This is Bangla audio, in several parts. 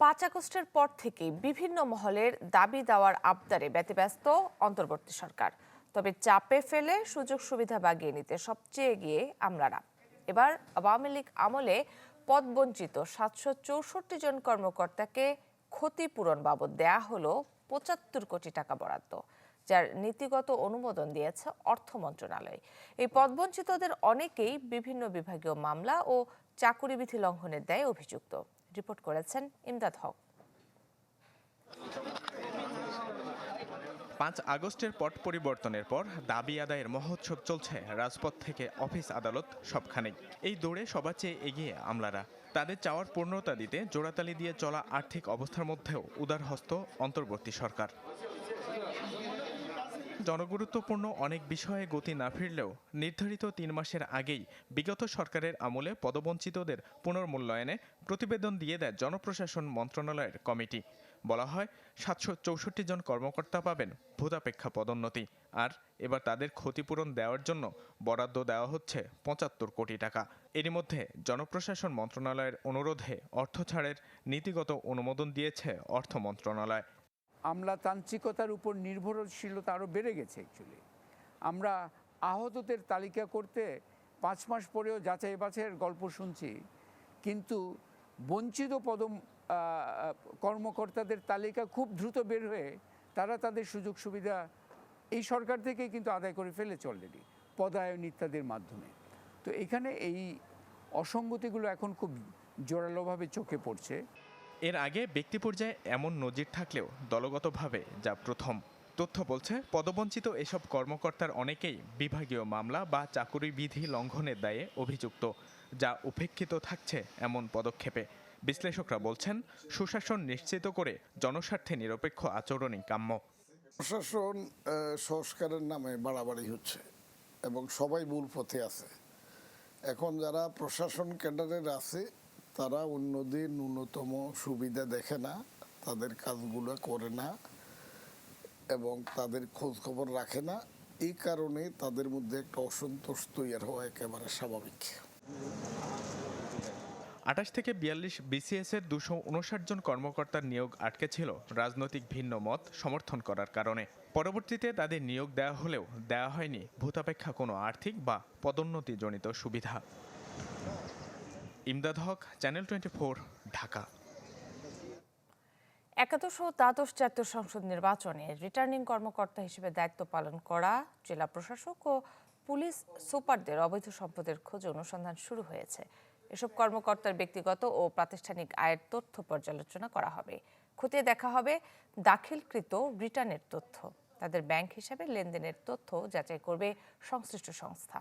পাঁচ আগস্টের পর থেকেই বিভিন্ন মহলের দাবি দেওয়ার আবদারে ব্যতিব্যস্ত অন্তর্বর্তী সরকার। তবে চাপে ফেলে সুযোগ সুবিধা বাগিয়ে নিতে সবচেয়ে এগিয়ে আমলারা। এবার আওয়ামী লীগ আমলে পদবঞ্চিত সাতশো চৌষট্টি জন কর্মকর্তাকে ক্ষতিপূরণ বাবদ দেয়া হলো পঁচাত্তর কোটি টাকা বরাদ্দ। যার নীতিগত অনুমোদন দিয়েছে অর্থ মন্ত্রণালয়। এই পদবঞ্চিতদের অনেকেই বিভিন্ন বিভাগীয় মামলা ও চাকুরি বিধি লঙ্ঘনের দায়ে অভিযুক্ত। রিপোর্ট করেছেন ইমদাদ হক। পাঁচ আগস্টের পট পরিবর্তনের পর দাবি আদায়ের মহোৎসব চলছে রাজপথ থেকে অফিস আদালত সবখানেই এই দৌড়ে সবার চেয়ে এগিয়ে আমলারা। তাদের চাওয়ার পূর্ণতা দিতে জোড়াতালি দিয়ে চলা আর্থিক অবস্থার মধ্যেও উদারহস্ত অন্তর্বর্তী সরকার। জনগুরুত্বপূর্ণ অনেক বিষয়ে গতি না ফিরলেও নির্ধারিত তিন মাসের আগেই বিগত সরকারের আমলে পদবঞ্চিতদের পুনর্মূল্যায়নে প্রতিবেদন দিয়ে দেয় জনপ্রশাসন মন্ত্রণালয়ের কমিটি। বলা হয়, সাতশো চৌষট্টি জন কর্মকর্তা পাবেন ভূতাপেক্ষা পদোন্নতি আর এবার তাদের ক্ষতিপূরণ দেওয়ার জন্য বরাদ্দ দেওয়া হচ্ছে পঁচাত্তর কোটি টাকা। এরই মধ্যে জনপ্রশাসন মন্ত্রণালয়ের অনুরোধে অর্থ ছাড়ের নীতিগত অনুমোদন দিয়েছে অর্থ মন্ত্রণালয়। আমলাতান্ত্রিকতার উপর নির্ভরশীলতা আরও বেড়ে গেছে অ্যাকচুয়ালি আমরা আহতদের তালিকা করতে পাঁচ মাস পরেও যাচাই বাছাইয়ের গল্প শুনছি, কিন্তু বঞ্চিত পদম কর্মকর্তাদের তালিকা খুব দ্রুত বের হয়ে তারা তাদের সুযোগ সুবিধা এই সরকার থেকেই কিন্তু আদায় করে ফেলেছে অলরেডি পদায়ন ইত্যাদির মাধ্যমে। তো এখানে এই অসঙ্গতিগুলো এখন খুব জোরালোভাবে চোখে পড়ছে। এর আগে ব্যক্তি পর্যায়ে এমন নজির থাকলেও দলগতভাবে যা প্রথম। তথ্য বলছে, পদবঞ্চিত এসব কর্মকর্তার অনেকেই বিভাগীয় মামলা বা চাকুরি বিধি লঙ্ঘনের দায়ে অভিযুক্ত, যা উপেক্ষিত থাকছে এমন পদক্ষেপে। বিশ্লেষকরা বলছেন, সুশাসন নিশ্চিত করে জনস্বার্থে নিরপেক্ষ আচরণই কাম্য। প্রশাসন সংস্কারের নামে বাড়াবাড়ি হচ্ছে এবং সবাই মূল পথে আছে। এখন যারা প্রশাসন ক্যাডারের আছে তারা অন্যদের ন্যূনতম সুবিধা দেখে না, তাদের কাজগুলো করে না এবং তাদের খোঁজ খবর রাখে না। এই কারণে তাদের মধ্যে একটা অসন্তোষ তৈরি হওয়া একেবারে স্বাভাবিক। আঠাশ থেকে বিয়াল্লিশ বিসিএস এর দুশো উনষাট জন কর্মকর্তার নিয়োগ আটকে ছিল রাজনৈতিক ভিন্ন মত সমর্থন করার কারণে। পরবর্তীতে তাদের নিয়োগ দেওয়া হলেও দেওয়া হয়নি ভূতাপেক্ষা কোনো আর্থিক বা পদোন্নতিজনিত সুবিধা। Imdad Haque, channel twenty Dhaka. একাদশ ও দ্বাদশ জাতীয় সংসদ নির্বাচনে রিটার্নিং কর্মকর্তা হিসেবে দায়িত্ব পালন করা, জেলা প্রশাসক ও পুলিশ সুপারদের অবৈধ সম্পদের খোঁজে অনুসন্ধান শুরু হয়েছে। এসব কর্মকর্তার ব্যক্তিগত ও প্রাতিষ্ঠানিক আয়ের তথ্য পর্যালোচনা করা হবে। খতিয়ে দেখা হবে দাখিলকৃত রিটার্নের তথ্য। তাদের ব্যাংক হিসাবে লেনদেনের তথ্য যাচাই করবে সংশ্লিষ্ট সংস্থা।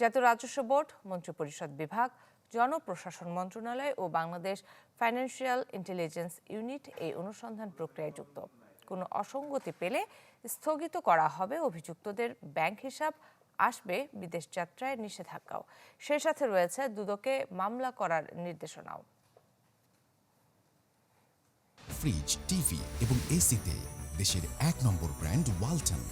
জাতীয় রাজস্ব বোর্ড, মন্ত্রিপরিষদ বিভাগ জনপ্রশাসন মন্ত্রণালয় ও বাংলাদেশ ফাইন্যান্সিয়াল ইন্টেলিজেন্স ইউনিট এই অনুসন্ধান প্রক্রিয়ায় যুক্ত। কোনো অসঙ্গতি পেলে স্থগিত করা হবে। অভিযুক্তদের ব্যাংক হিসাব আসবে বিদেশ যাত্রায় নিষেধাজ্ঞাও। সেই সাথে রয়েছে দুদকে মামলা করার নির্দেশনাও। ফ্রিজ টিভি এবং এসিতে দেশের এক নম্বর ব্র্যান্ড ওয়ালটন।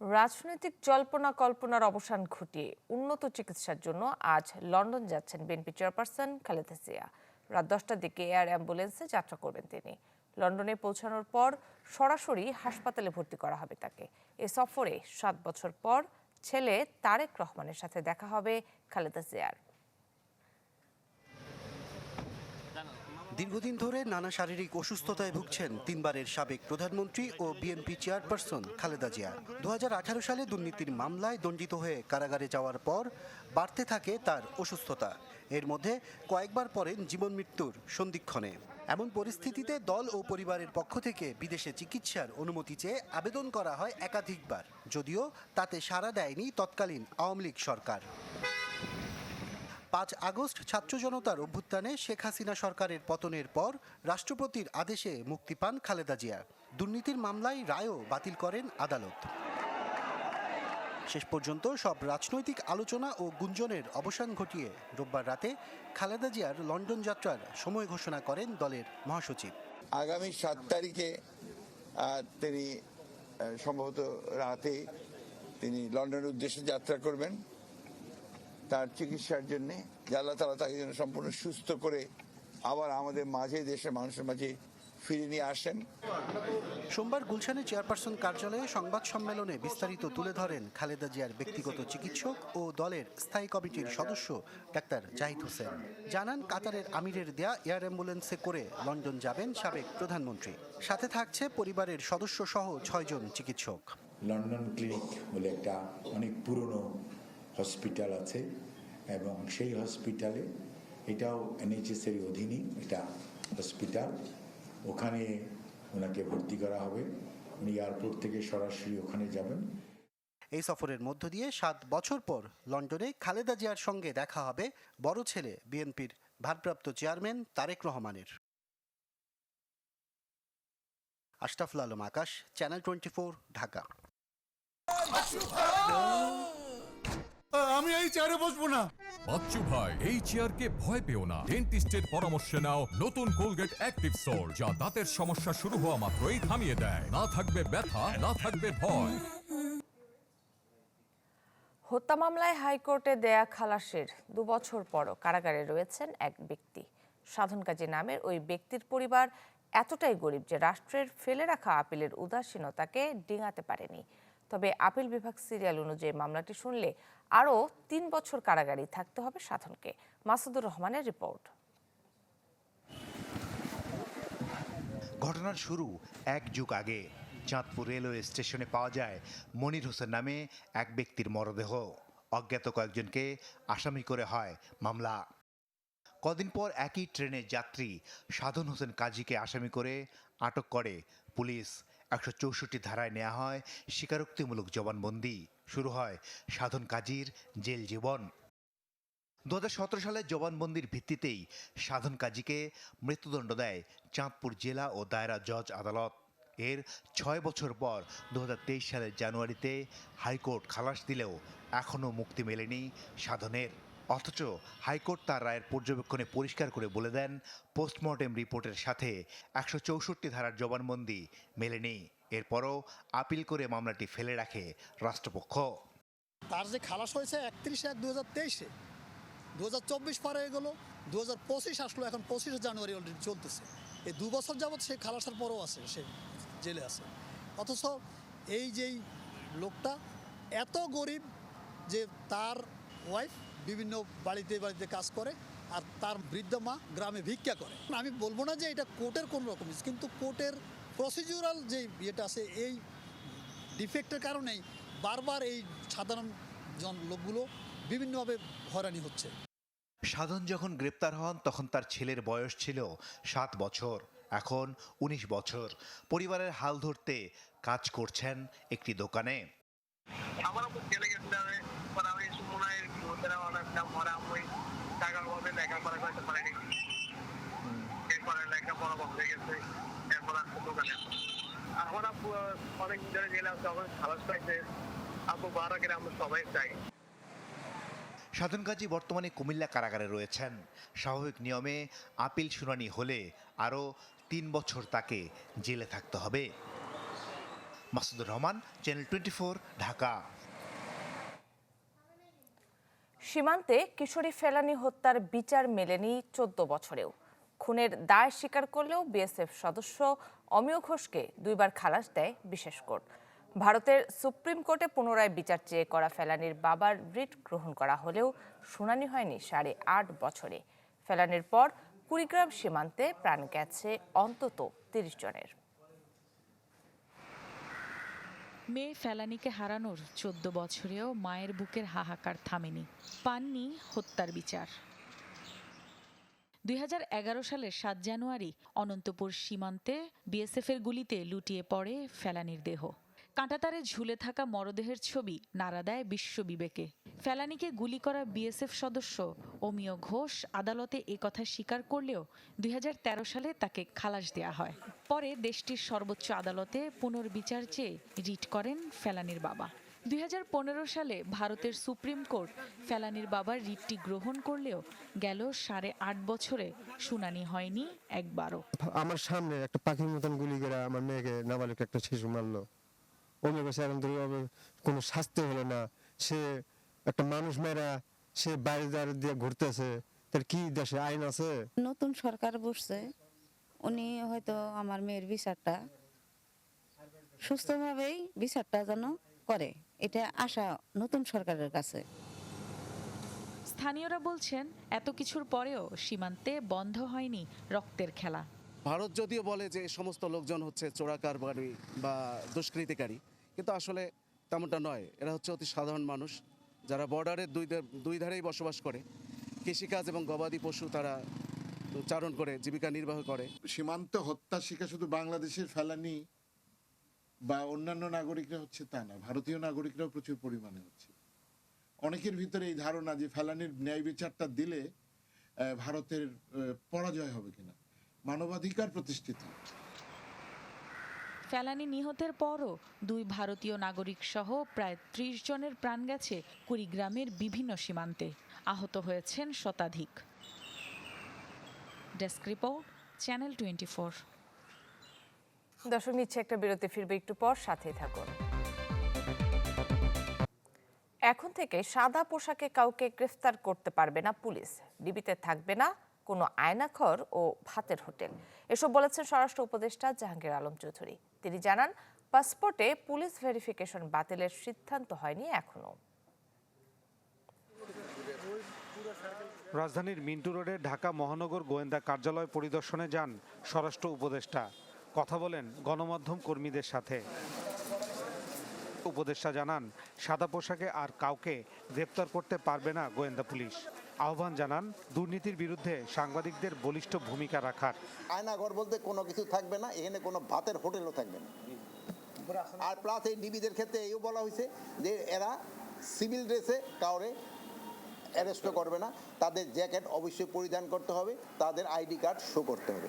রাজনৈতিক জল্পনা কল্পনার অবসান ঘটিয়ে উন্নত চিকিৎসার জন্য আজ লন্ডন যাচ্ছেন বিএনপি চেয়ারপারসন খালেদা জিয়া। রাত দশটার দিকে এয়ার অ্যাম্বুলেন্সে যাত্রা করবেন তিনি। লন্ডনে পৌঁছানোর পর সরাসরি হাসপাতালে ভর্তি করা হবে তাকে। এ সফরে সাত বছর পর ছেলে তারেক রহমানের সাথে দেখা হবে খালেদা জিয়ার। দীর্ঘদিন ধরে নানা শারীরিক অসুস্থতায় ভুগছেন তিনবারের সাবেক প্রধানমন্ত্রী ও বিএনপি চেয়ারপারসন খালেদা জিয়া। দু হাজার আঠারো সালে দুর্নীতির মামলায় দণ্ডিত হয়ে কারাগারে যাওয়ার পর বাড়তে থাকে তার অসুস্থতা। এর মধ্যে কয়েকবার পড়েন জীবন মৃত্যুর সন্ধিক্ষণে। এমন পরিস্থিতিতে দল ও পরিবারের পক্ষ থেকে বিদেশে চিকিৎসার অনুমতি চেয়ে আবেদন করা হয় একাধিকবার। যদিও তাতে সাড়া দেয়নি তৎকালীন আওয়ামী লীগ সরকার। পাঁচ আগস্ট ছাত্র জনতার অভ্যুত্থানে শেখ হাসিনা সরকারের পতনের পর রাষ্ট্রপতির আদেশে মুক্তি পান খালেদা জিয়া। দুর্নীতির মামলায় রায়ও বাতিল করেন আদালত। শেষ পর্যন্ত সব রাজনৈতিক আলোচনা ও গুঞ্জনের অবসান ঘটিয়ে রোববার রাতে খালেদা জিয়ার লন্ডন যাত্রার সময় ঘোষণা করেন দলের মহাসচিব। আগামী সাত তারিখে তিনি সম্ভবত রাতে তিনি লন্ডনের উদ্দেশ্যে যাত্রা করবেন। তার চিকিৎসার জন্য আল্লাহ তালা তাকে যেন সম্পূর্ণ সুস্থ করে আবার আমাদের মাঝে দেশের মানুষের মাঝে ফিরিয়ে নিয়ে আসেন। সোমবার গুলশানে চেয়ারপারসন কার্যালয়ে সংবাদ সম্মেলনে বিস্তারিত তুলে ধরেন খালেদা জিয়ার ব্যক্তিগত চিকিৎসক ও দলের স্থায়ী কমিটির সদস্য ডাক্তার জাহিদ হোসেন। জানান কাতারের আমিরের দেয়া এয়ার অ্যাম্বুলেন্সে করে লন্ডন যাবেন সাবেক প্রধানমন্ত্রী। সাথে থাকছে পরিবারের সদস্য সহ ছয়জন চিকিৎসক। লন্ডন ক্লিনিক বলে একটা অনেক পুরনো হসপিটাল আছে এবং সেই হসপিটালে এটাও এনএইচএস এর অধীনই এটা হসপিটাল। ওখানে ওনাকে ভর্তি করা হবে। উনি এয়ারপোর্ট থেকে সরাসরি ওখানে যাবেন। এই সফরের মধ্য দিয়ে সাত বছর পর লন্ডনে খালেদা জিয়ার সঙ্গে দেখা হবে বড় ছেলে বিএনপির ভারপ্রাপ্ত চেয়ারম্যান তারেক রহমানের। Ashraful Alam Akash, channel twenty Dhaka. চেয়ারে বসবো না। বাচ্চু ভাই এই চেয়ারকে ভয় পেও না। ডেন্টিস্টের পরামর্শ নাও নতুন কোলগেট অ্যাক্টিভ সোল যা দাঁতের সমস্যা শুরু হওয়া মাত্রই থামিয়ে দেয়। না থাকবে ব্যথা না থাকবে ভয়। হত্যা মামলায় হাইকোর্টে দেয়া খালাসের দু বছর পরও কারাগারে রয়েছেন এক ব্যক্তি। সাধন কাজী নামের ওই ব্যক্তির পরিবার এতটাই গরিব যে রাষ্ট্রের ফেলে রাখা আপিলের উদাসীনতাকে ডিঙাতে পারেনি। তবে আপিল বিভাগ সিরিয়াল অনুযায়ী মামলাটি শুনলে আরও তিন বছর কারাগারেই থাকতে হবে সাধনকে। মাসুদুর রহমানের রিপোর্ট। ঘটনার শুরু এক যুগ আগে। চাঁদপুর রেলওয়ে স্টেশনে পাওয়া যায় মনির হোসেন নামে এক ব্যক্তির মরদেহ। অজ্ঞাত কয়েকজনকে আসামি করে হয় মামলা। কদিন পর একই ট্রেনের যাত্রী সাধন হোসেন কাজীকে আসামি করে আটক করে পুলিশ। একশো চৌষট্টি ধারায় নেওয়া হয়, স্বীকারোক্তিমূলক জবানবন্দি শুরু হয় সাধন কাজীর জেল জীবন। দু সালের জবানবন্দির ভিত্তিতেই সাধন কাজীকে মৃত্যুদণ্ড দেয় চাঁদপুর জেলা ও দায়রা জজ আদালত। এর ছয় বছর পর দু হাজার তেইশ সালের জানুয়ারিতে হাইকোর্ট খালাস দিলেও এখনও মুক্তি মেলেনি সাধনের। অথচ হাইকোর্ট তার রায়ের পর্যবেক্ষণে পরিষ্কার করে বলে দেন, পোস্টমর্টেম রিপোর্টের সাথে একশো চৌষট্টি ধারার জবানবন্দি মেলেনি। এরপরও আপিল করে মামলাটি ফেলে রাখে রাষ্ট্রপক্ষ। তার যে খালাস হয়েছে একত্রিশে এক দু হাজার তেইশে দু হাজার চব্বিশ পার হয়ে গেলো দু হাজার পঁচিশ আসলো, এখন পঁচিশে জানুয়ারি অলরেডি চলতেছে। এই দু বছর যাবৎ সে খালাসের পরও আছে, সে জেলে আছে। অথচ এই যেই লোকটা এত গরিব যে তার ওয়াইফ বিভিন্ন বাড়িতে বাড়িতে কাজ করে আর তার বৃদ্ধ মা গ্রামে ভিক্ষা করে। আমি বলব না যে এটা কোর্টের কোনো রকম কিন্তু কোর্টের প্রসিডিউরাল যে ইয়েটা আছে এই ডিফেক্টের কারণেই বারবার এই সাধারণ জন লোকগুলো বিভিন্নভাবে হয়রানি হচ্ছে। সাধন যখন গ্রেপ্তার হন তখন তার ছেলের বয়স ছিল সাত বছর। এখন ১৯ বছর। পরিবারের হাল ধরতে কাজ করছেন একটি দোকানে। আমারও খুব চলে গেছিল পরে আমি সুমনায় আমি টাকার পারিনি। এরপরে বন্ধ হয়ে গেছে। এরপর দোকানে এখন আপু অনেক খালাস পাইছে আপু বারো গেলে আমরা সবাই চাই সাধন কাজী বর্তমানে কুমিল্লা কারাগারে রয়েছেন। স্বাভাবিক নিয়মে আপিল শুনানি হলে আরও তিন বছর তাকে জেলে থাকতে হবে। Masudur Rahman channel twenty Dhaka. সীমান্তে কিশোরী ফেলানি হত্যার বিচার মেলেনি চোদ্দ বছরেও। খুনের দায় স্বীকার করলেও বিএসএফ সদস্য অমিয় ঘোষকে দুইবার খালাস দেয় বিশেষ কোর্ট। ভারতের সুপ্রিম কোর্টে পুনরায় বিচার চেয়ে করা ফেলানির বাবার রিট গ্রহণ করা হলেও শুনানি হয়নি সাড়ে আট বছরে। ফেলানির পর কুড়িগ্রাম সীমান্তে প্রাণ গেছে অন্তত তিরিশ জনের। মেয়ে ফেলানিকে হারানোর চোদ্দ বছরেও মায়ের বুকের হাহাকার থামেনি। পাননি হত্যার বিচার। দুই হাজার এগারো সালের সাত জানুয়ারি অনন্তপুর সীমান্তে বিএসএফের গুলিতে লুটিয়ে পড়ে ফেলানির দেহ। কাঁটাতারে ঝুলে থাকা মরদেহের ছবি নাড়া দেয় বিশ্ব বিবেকে ফেলানিকে গুলি করা বিএসএফ সদস্য অমিয় ঘোষ আদালতে একথা স্বীকার করলেও দুই সালে তাকে খালাস দেয়া হয়। পরে দেশটির সর্বোচ্চ আদালতে পুনর্বিচার চেয়ে রিট করেন ফেলানির বাবা। দুই হাজার পনেরো সালে ভারতের সুপ্রিম কোর্ট ফেলানির বাবার রিটটি গ্রহণ করলেও গেল সাড়ে আট বছরে শুনানি হয়নি একবারও। আমার সামনে একটা পাখির মতন গুলি করে আমার মেয়েকে নাবালিক একটা শিশু মারলো। ধরে ওর কোনো শাস্তি হলো না। সে একটা মানুষ মেরা সে বাইরে দাঁড়িয়ে দিয়ে ঘুরতেছে তার কি দেশে আইন আছে? নতুন সরকার বসছে উনি হয়তো আমার মেয়ের বিচারটা সুস্থভাবেই বিচারটা যেন করে। এটা আশা নতুন সরকারের কাছে। স্থানীয়রা বলছেন এত কিছুর পরেও সীমান্তে বন্ধ হয়নি রক্তের খেলা। ভারত যদিও বলে যে সমস্ত লোকজন হচ্ছে চোরাকারবারি বা দুষ্কৃতিকারী কিন্তু আসলে তেমনটা নয়। এরা হচ্ছে অতি সাধারণ মানুষ যারা বর্ডারের দুই দুই ধারেই বসবাস করে। কৃষিকাজ এবং গবাদি পশু তারা চারণ করে, জীবিকা নির্বাহ করে। সীমান্ত হত্যা শিকার শুধু বাংলাদেশের ফেলানি বা অন্যান্য নাগরিকরা হচ্ছে তা না, ভারতীয় নাগরিকরাও প্রচুর পরিমাণে হচ্ছে। অনেকের ভিতরে এই ধারণা যে ফেলানির ন্যায় বিচারটা দিলে ভারতের পরাজয় হবে কিনা। মানবাধিকার প্রতিষ্ঠিত। ফেলানি নিহতের পরও দুই ভারতীয় নাগরিক সহ প্রায় ত্রিশ জনের প্রাণ গেছে কুড়িগ্রামের বিভিন্ন সীমান্তে। আহত হয়েছেন শতাধিক। Desk report, channel twenty four দর্শক, নিচ্ছে একটা বিরতি, ফিরবে একটু পর, সাথেই থাকুন। এখন থেকে সাদা পোশাকে কাউকে গ্রেফতার করতে পারবে না পুলিশ। ডিবিতে থাকবে না কোনো আয়নাঘর ও ভাতের হোটেল। এসব বলেছেন স্বরাষ্ট্র উপদেষ্টা জাহাঙ্গীর আলম চৌধুরী। তিনি জানান, পাসপোর্টে পুলিশ ভেরিফিকেশন বাতিলের সিদ্ধান্ত হয়নি এখনও। রাজধানীর মিন্টু রোডে ঢাকা মহানগর গোয়েন্দা কার্যালয় পরিদর্শনে যান স্বরাষ্ট্র উপদেষ্টা। কথা বলেন গণমাধ্যম কর্মীদের সাথে। উপদেষ্টা জানান, সাদা পোশাকে আর কাউকে গ্রেপ্তার করতে পারবে না গোয়েন্দা পুলিশ। আহ্বান জানান দুর্নীতির বিরুদ্ধে সাংবাদিকদের বলিষ্ঠ ভূমিকা রাখার। আয়নাঘর বলতে কোনো কিছু থাকবে না এখানে কোনো ভাতের হোটেলও থাকবে না। আর প্লাস এই ডিবিদের ক্ষেত্রে এইও বলা হয়েছে যে এরা সিভিল ড্রেসে কাউরে অ্যারেস্টও করবে না তাদের জ্যাকেট অবশ্যই পরিধান করতে হবে তাদের আইডি কার্ড শো করতে হবে।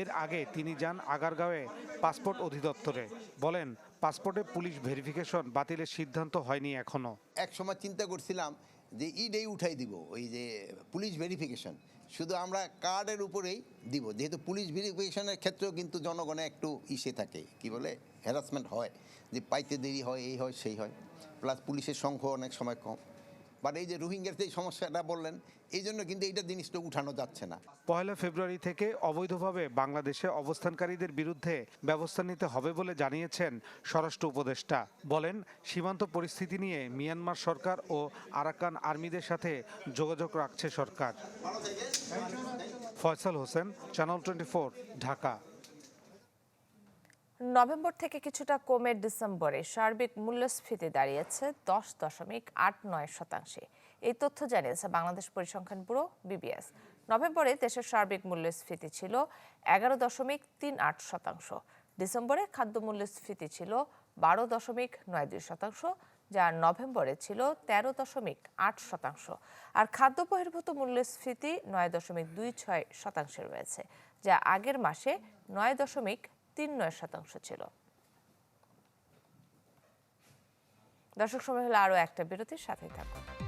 এর আগে তিনি যান আগারগাঁওয়ে পাসপোর্ট অধিদপ্তরে। বলেন পাসপোর্টে পুলিশ ভেরিফিকেশন বাতিলের সিদ্ধান্ত হয়নি এখনও। এক সময় চিন্তা করছিলাম যে ইডেই উঠাই দিব, ওই যে পুলিশ ভেরিফিকেশন শুধু আমরা কার্ডের উপরেই দিব, যেহেতু পুলিশ ভেরিফিকেশনের ক্ষেত্রেও কিন্তু জনগণে একটু ইসে থাকে, কি বলে হ্যারাসমেন্ট হয়, যে পাইতে দেরি হয়, এই হয়, সেই হয়। প্লাস পুলিশের সংখ্যা অনেক সময় কম। বাট এই যে রোহিঙ্গার যে সমস্যাটা বললেন, এই জন্য কিন্তু এইটা জিনিসটা উঠানো যাচ্ছে না। পয়লা ফেব্রুয়ারি থেকে অবৈধভাবে বাংলাদেশে অবস্থানকারীদের বিরুদ্ধে ব্যবস্থা নিতে হবে বলে জানিয়েছেন স্বরাষ্ট্র উপদেষ্টা। বলেন, সীমান্ত পরিস্থিতি নিয়ে মিয়ানমার সরকার ও আরাকান আর্মিদের সাথে যোগাযোগ রাখছে সরকার। Faisal Hossain channel twenty Dhaka. November থেকে কিছুটা কমে ডিসেম্বরে সার্বিক মূল্যস্ফীতি দাঁড়িয়েছে দশ দশমিক আট নয় শতাংশে। এই তথ্য জানিয়েছে বাংলাদেশ পরিসংখ্যান ব্যুরো, বিবিএস। নভেম্বরে দেশের সার্বিক মূল্যস্ফীতি ছিল এগারো দশমিক তিন আট শতাংশ। ডিসেম্বরে খাদ্য মূল্যস্ফীতি ছিল বারো দশমিক নয় দুই শতাংশ, যা নভেম্বরে ছিল তেরো দশমিক আট শতাংশ। আর খাদ্য বহির্ভূত মূল্যস্ফীতি নয় দশমিক দুই ছয় শতাংশে রয়েছে, যা আগের মাসে নয় দশমিক তিন নয় শতাংশ ছিল। দর্শক সময় হলো আরও একটা বিরতির সাথেই থাকুন।